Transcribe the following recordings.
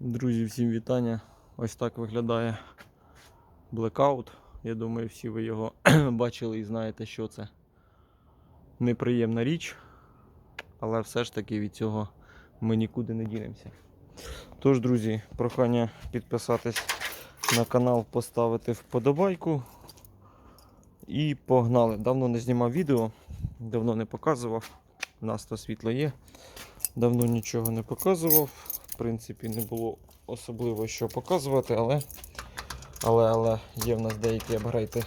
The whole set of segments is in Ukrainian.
Друзі, всім вітання. Ось так виглядає блекаут. Я думаю, всі ви його бачили і знаєте, що це. Неприємна річ, але все ж таки від цього ми нікуди не дінемося. Тож, друзі, прохання підписатись на канал, поставити вподобайку. І погнали. Давно не знімав відео, давно не показував. У нас то світло є. Давно нічого не показував. В принципі, не було особливо що показувати, але, але, але є в нас деякі апгрейти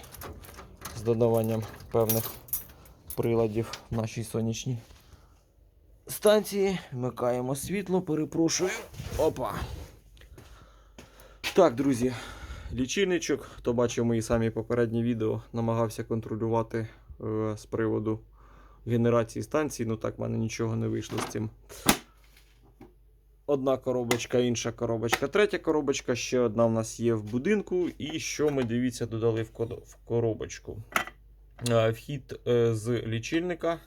з додаванням певних приладів в нашій сонячній станції. Вмикаємо світло, перепрошую. Опа. Так, друзі, лічильничок. Хто бачив мої самі попередні відео, намагався контролювати е, з приводу генерації станції. Ну так, в мене нічого не вийшло з цим. Одна коробочка, інша коробочка, третя коробочка. Ще одна в нас є в будинку. І що ми дивіться, додали в коробочку. Вхід е, з лічильника.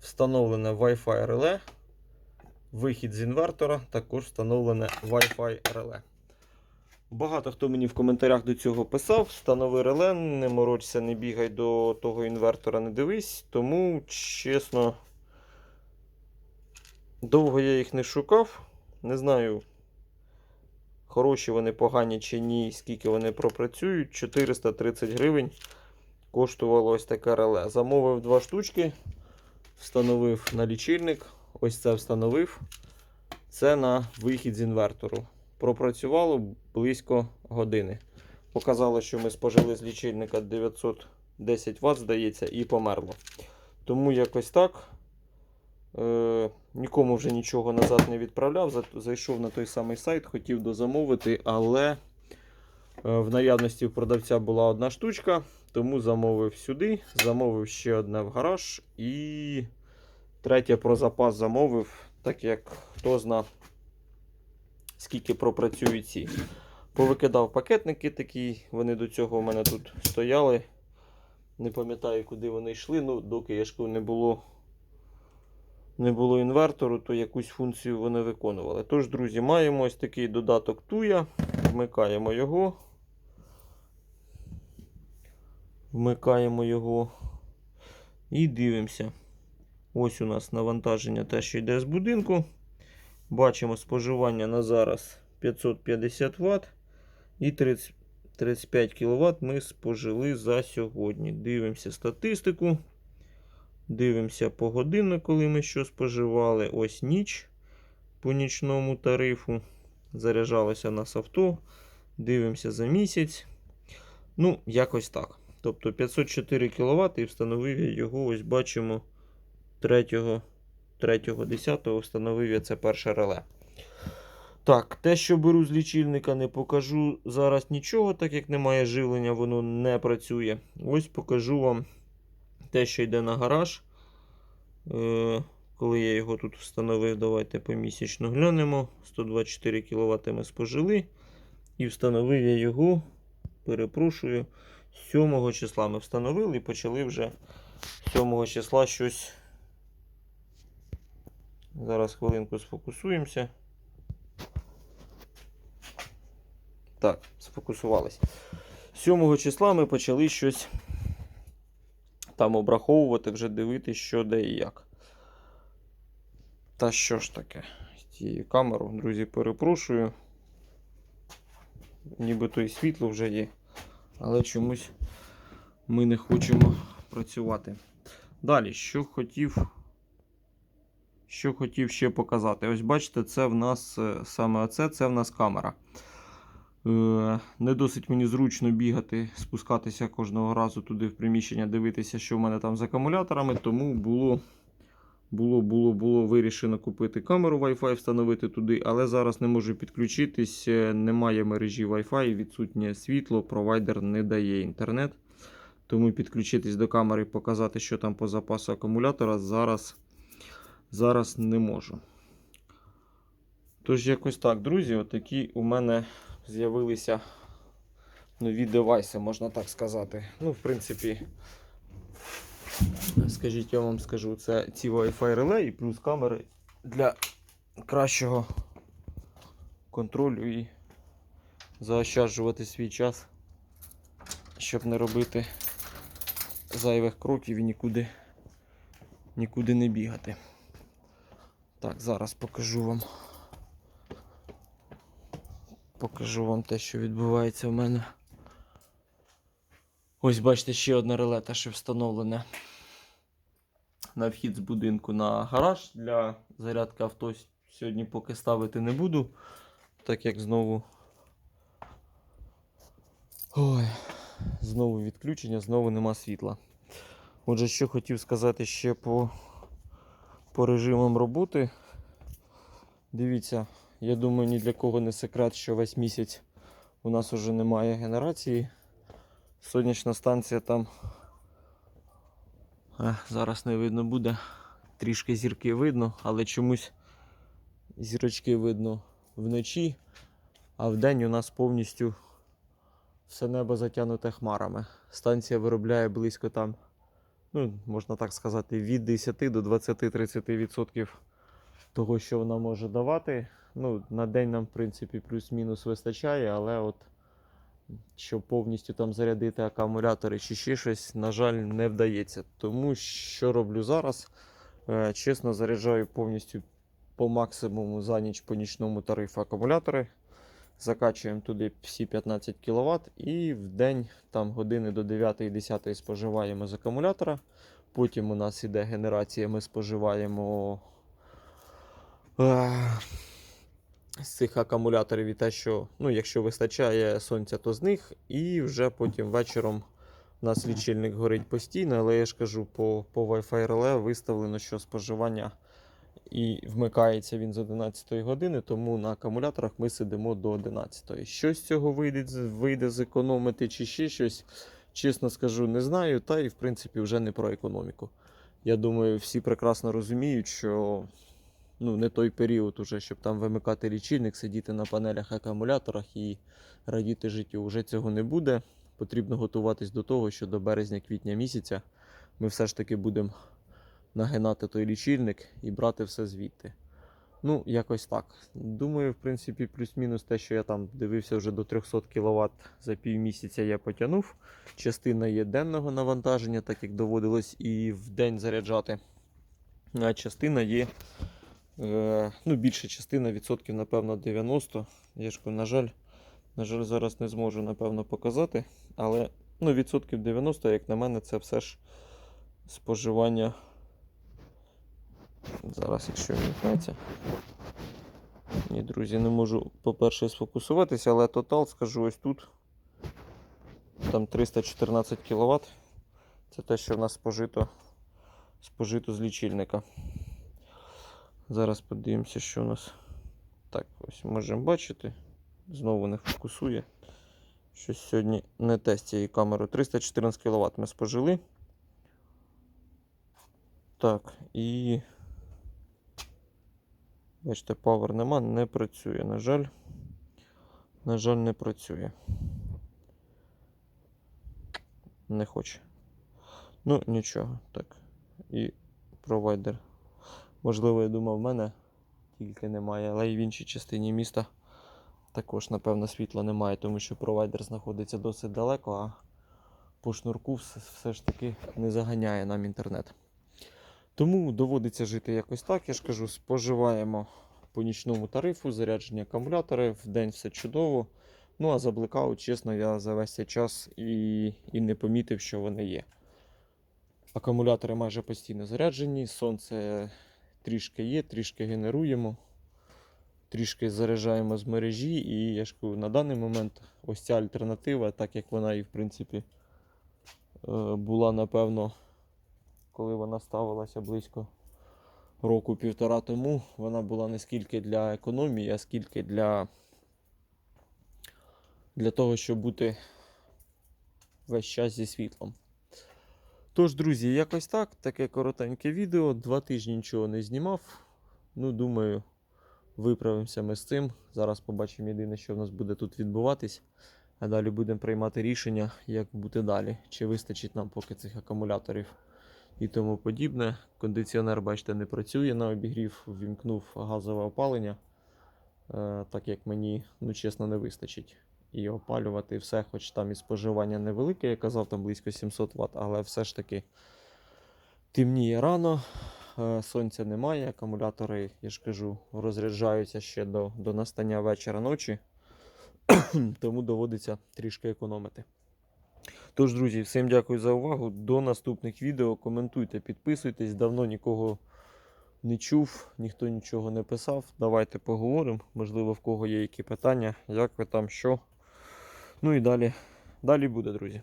Встановлене Wi-Fi реле. Вихід з інвертора, також встановлене Wi-Fi реле. Багато хто мені в коментарях до цього писав: встанови реле, не морочся, не бігай до того інвертора, не дивись. Тому, чесно, довго я їх не шукав. Не знаю, хороші вони погані чи ні, скільки вони пропрацюють. 430 гривень коштувало ось таке реле. Замовив два штучки, встановив на лічильник. Ось це встановив. Це на вихід з інвертору. Пропрацювало близько години. Показало, що ми спожили з лічильника 910 Вт, здається, і померло. Тому якось так. Е, нікому вже нічого назад не відправляв. Зайшов на той самий сайт, хотів дозамовити, але е, в наявності у продавця була одна штучка, тому замовив сюди, замовив ще одне в гараж і третє про запас замовив, так як хто зна, скільки пропрацюють ці. Повикидав пакетники такі, вони до цього у мене тут стояли. Не пам'ятаю, куди вони йшли. Ну, доки я ж не було, не було інвертору, то якусь функцію вони виконували. Тож, друзі, маємо ось такий додаток Туя. Вмикаємо його. Вмикаємо його і дивимося. Ось у нас навантаження те, що йде з будинку. Бачимо споживання на зараз 550 Вт і 30, 35 кВт ми спожили за сьогодні. Дивимося статистику. Дивимося по годину, коли ми що споживали. Ось ніч по нічному тарифу. Заряджалося нас авто. Дивимося за місяць. Ну, якось так. Тобто 504 кВт і встановив я його, ось бачимо 3 3.10 встановив я це перше реле. Так, те, що беру з лічильника, не покажу зараз нічого, так як немає живлення, воно не працює. Ось покажу вам те, що йде на гараж. Е, коли я його тут встановив, давайте помісячно глянемо. 124 кВт ми спожили. І встановив я його, перепрошую, 7 числа ми встановили і почали вже 7 числа щось. Зараз хвилинку сфокусуємося. Так, сфокусувались. 7 числа ми почали щось там обраховувати, вже дивитися, що де і як. Та що ж таке? З цією камерою, друзі, перепрошую. Нібито і світло вже є, але чомусь ми не хочемо працювати. Далі, що хотів. Що хотів ще показати. Ось бачите, це в нас е, саме оце, це в нас камера. Е, Не досить мені зручно бігати, спускатися кожного разу туди в приміщення, дивитися, що в мене там з акумуляторами. Тому було було, було, було вирішено купити камеру Wi-Fi, встановити туди, але зараз не можу підключитись. е, Немає мережі Wi-Fi, відсутнє світло, провайдер не дає інтернет. Тому підключитись до камери показати, що там по запасу акумулятора зараз, зараз не можу. Тож, якось так, друзі, отакі у мене з'явилися нові девайси, можна так сказати. Ну, в принципі, скажіть, я вам скажу, це ці Wi-Fi реле і плюс камери для кращого контролю і заощаджувати свій час, щоб не робити зайвих кроків і нікуди, нікуди не бігати. Так, зараз покажу вам. Покажу вам те, що відбувається в мене. Ось бачите, ще одна релета, що встановлене на вхід з будинку на гараж для зарядки авто. Сьогодні поки ставити не буду, так як знову. Ой, знову відключення, знову нема світла. Отже, що хотів сказати ще по, по режимам роботи. Дивіться, я думаю, ні для кого не секрет, що весь місяць у нас вже немає генерації. Сонячна станція там Е, зараз не видно буде. Трішки зірки видно, але чомусь зірочки видно вночі, а вдень у нас повністю все небо затягнуте хмарами. Станція виробляє близько там, ну, можна так сказати, від 10 до 20-30% того, що вона може давати. Ну, на день нам, в принципі, плюс-мінус вистачає, але от щоб повністю там зарядити акумулятори чи ще щось, на жаль, не вдається. Тому що роблю зараз? Е, Чесно, заряджаю повністю по максимуму за ніч по нічному тарифу акумулятори. Закачуємо туди всі 15 кВт і в день там години до 9-10 споживаємо з акумулятора. Потім у нас іде генерація, ми споживаємо е, з цих акумуляторів і те, що ну, якщо вистачає сонця, то з них. І вже потім вечором у нас лічильник горить постійно, але я ж кажу, по, по Wi-Fi реле виставлено, що споживання і вмикається він з 11 години, тому на акумуляторах ми сидимо до 11. Що з цього вийде, вийде зекономити чи ще щось, чесно скажу, не знаю. Та і в принципі вже не про економіку. Я думаю, всі прекрасно розуміють, що ну, не той період, уже, щоб там вимикати лічильник, сидіти на панелях акумуляторах і радіти життю. Уже цього не буде. Потрібно готуватись до того, що до березня-квітня місяця ми все ж таки будемо нагинати той лічильник і брати все звідти. Ну, якось так. Думаю, в принципі, плюс-мінус те, що я там дивився вже до 300 кВт за півмісяця я потягнув. Частина є денного навантаження, так як доводилось і в день заряджати. А частина є, ну, більша частина, відсотків, напевно, 90. Я ж на жаль, на жаль, зараз не зможу, напевно, показати. Але ну, відсотків 90, як на мене, це все ж споживання. Зараз, якщо вмикнеться. Ні, друзі, не можу, по-перше, сфокусуватися, але тотал скажу ось тут. Там 314 кВт. Це те, що в нас спожито, спожито з лічильника. Зараз подивимося, що у нас. Так, ось можемо бачити. Знову не фокусує. Щось сьогодні не те з цією камерою. 314 кВт ми спожили. Так, і. Бачите, павер нема, не працює. На жаль. На жаль, не працює. Не хоче. Ну, нічого. Так. І провайдер. Можливо, я думав, в мене тільки немає, але і в іншій частині міста також, напевно, світла немає, тому що провайдер знаходиться досить далеко, а по шнурку все, ж таки не заганяє нам інтернет. Тому доводиться жити якось так. Я ж кажу, споживаємо по нічному тарифу, заряджені акумулятори, в день все чудово. Ну а за блекаут, чесно, я за весь цей час і, і не помітив, що вони є. Акумулятори майже постійно заряджені, сонце трішки є, трішки генеруємо, трішки заряджаємо з мережі, і я ж кажу, на даний момент ось ця альтернатива, так як вона і в принципі е, була, напевно, коли вона ставилася близько року-півтора тому, вона була не скільки для економії, а скільки для, для того, щоб бути весь час зі світлом. Тож, друзі, якось так. Таке коротеньке відео. Два тижні нічого не знімав. Ну, думаю, виправимося ми з цим. Зараз побачимо єдине, що в нас буде тут відбуватись. А далі будемо приймати рішення, як бути далі. Чи вистачить нам поки цих акумуляторів і тому подібне. Кондиціонер, бачите, не працює на обігрів, вімкнув газове опалення. е, так як мені, ну чесно, не вистачить. І опалювати все, хоч там і споживання невелике, я казав, там близько 700 Вт, але все ж таки темніє рано, е, сонця немає, акумулятори, я ж кажу, розряджаються ще до, до настання вечора ночі, тому доводиться трішки економити. Тож, друзі, всім дякую за увагу. До наступних відео. Коментуйте, підписуйтесь. Давно нікого не чув, ніхто нічого не писав. Давайте поговоримо. Можливо, в кого є які питання, як ви там, що. Ну і далі. Далі буде, друзі.